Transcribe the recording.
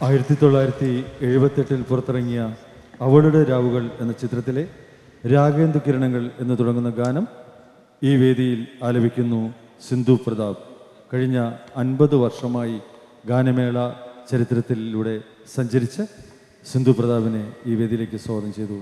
ആയിരത്തി തൊള്ളായിരത്തി എഴുപത്തെട്ടിൽ പുറത്തിറങ്ങിയ അവളുടെ രാവുകൾ എന്ന ചിത്രത്തിലെ രാഗേന്ദു കിരണങ്ങൾ എന്ന് തുടങ്ങുന്ന ഗാനം ഈ വേദിയിൽ ആലപിക്കുന്നു സിന്ധു പ്രതാപ്. കഴിഞ്ഞ അൻപത് വർഷമായി ഗാനമേള ചരിത്രത്തിലൂടെ സഞ്ചരിച്ച് സിന്ധു പ്രതാപിനെ ഈ വേദിയിലേക്ക് സ്വാഗതം ചെയ്തു